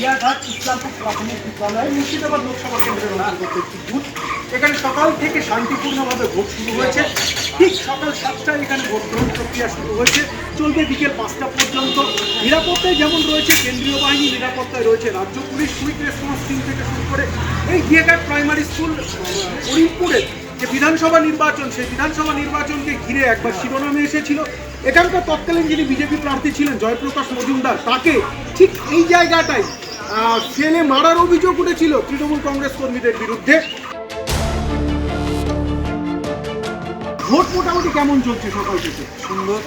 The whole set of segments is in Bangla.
প্রাথমিক বিদ্যালয় মুর্শিদাবাদ লোকসভা কেন্দ্রের অন্তর্গত একটি বুথ। এখানে সকাল থেকে শান্তিপূর্ণভাবে ভোট শুরু হয়েছে। ঠিক সকাল সাতটায় এখানে ভোট গ্রহণ প্রক্রিয়া শুরু হয়েছে। চলবে বিকেল পাঁচটা পর্যন্ত। নিরাপত্তায় যেমন রয়েছে কেন্দ্রীয় বাহিনী নিরাপত্তায় রয়েছে রাজ্য পুলিশ। কুইক রেসপন্স টিম থেকে শুরু করে এই দিয়েঘাট প্রাইমারি স্কুল করিমপুরের যে বিধানসভা নির্বাচন সেই বিধানসভা নির্বাচনকে ঘিরে একবার শিরোনামে এসেছিল। এখানকার তৎকালীন যিনি বিজেপি প্রার্থী ছিলেন জয়প্রকাশ মজুমদার তাকে ঠিক এই জায়গাটায় আহ, ফেলে মারার অভিযোগ উঠেছিল তৃণমূল কংগ্রেস কর্মীদের বিরুদ্ধে। ভোট মোটামুটি কেমন চলছে সকাল থেকে? সুন্দর।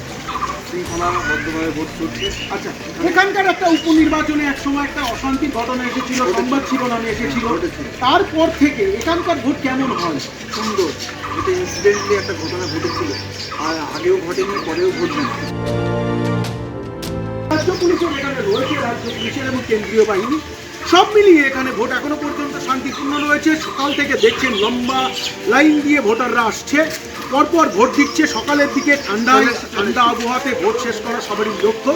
শৃঙ্খলাবদ্ধভাবে ভোট চলছে। আচ্ছা এখানকার একটা উপনির্বাচনে এক সময় একটা অশান্তির ঘটনা এসেছিল সংবাদ শিরোনামে এসেছিল। তারপর থেকে এখানকার ভোট কেমন হয়? সুন্দর। এটা ইনসিডেন্টলি একটা ঘটনা ঘটেছিল। আর আগেও ঘটেনি পরেও ঘটবে পুলিশের এখানে রয়েছে, রাজ্য পুলিশের এবং কেন্দ্রীয় বাহিনী। সব মিলিয়ে এখানে ভোট এখনও পর্যন্ত শান্তিপূর্ণ রয়েছে। সকাল থেকে দেখছেন লম্বা লাইন দিয়ে ভোটাররা আসছে। পরপর ভোট দিচ্ছে। সকালের দিকে ঠান্ডা ঠান্ডা আবহাওয়াতে ভোট শেষ করা সবারই লক্ষ্য।